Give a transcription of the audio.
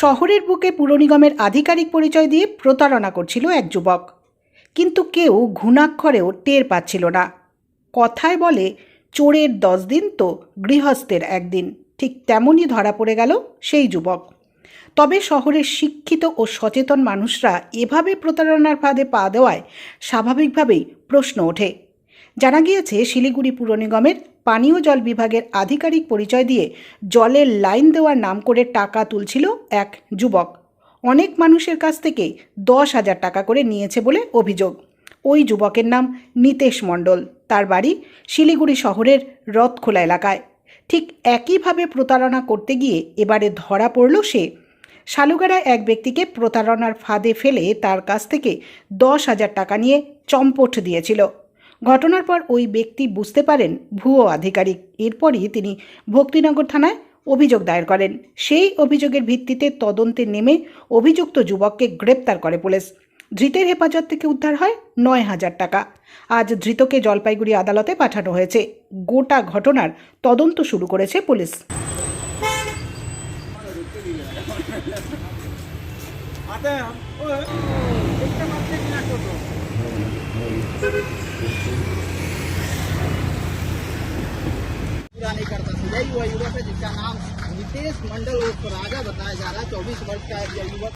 শহরের বুকে পুর নিগমের আধিকারিক পরিচয় দিয়ে প্রতারণা করছিল এক যুবক। কিন্তু কেউ ঘুণাক্ষরেও টের পাচ্ছিল না। কথায় বলে, চোরের দশ দিন তো গৃহস্থের একদিন। ঠিক তেমনই ধরা পড়ে গেল সেই যুবক। তবে শহরের শিক্ষিত ও সচেতন মানুষরা এভাবে প্রতারণার ফাঁদে পা দেওয়ায় স্বাভাবিকভাবেই প্রশ্ন ওঠে। জানা গিয়েছে, শিলিগুড়ি পুর নিগমের পানীয় জল বিভাগের আধিকারিক পরিচয় দিয়ে জলের লাইন দেওয়ার নাম করে টাকা তুলছিল এক যুবক। অনেক মানুষের কাছ থেকে দশ হাজার টাকা করে নিয়েছে বলে অভিযোগ। ওই যুবকের নাম নিতেশ মণ্ডল। তার বাড়ি শিলিগুড়ি শহরের রথখোলা এলাকায়। ঠিক একইভাবে প্রতারণা করতে গিয়ে এবারে ধরা পড়ল সে। শালুগাড়ায় এক ব্যক্তিকে প্রতারণার ফাঁদে ফেলে তার কাছ থেকে দশ হাজার টাকা নিয়ে চম্পট দিয়েছিল। ঘটনার পর ওই ব্যক্তি বুঝতে পারেন ভুয়ো আধিকারিক এরপরই তিনি ভক্তিনগর থানায় অভিযোগ দায়ের করেন সেই অভিযোগের ভিত্তিতে তদন্তে নেমে অভিযুক্ত যুবককে গ্রেপ্তার করে পুলিশ ধৃতের হেফাজত থেকে উদ্ধার হয় নয় হাজার টাকা আজ ধৃতকে জলপাইগুড়ি আদালতে পাঠানো হয়েছে গোটা ঘটনার তদন্ত শুরু করেছে পুলিশ আতে ও একটা মাত্র কিনা কত पूरा नहीं करता यही हुआ युवक है जिसका नाम नितेश मंडल उर्फ़ राजा बताया जा रहा है। चौबीस वर्ष का युवक।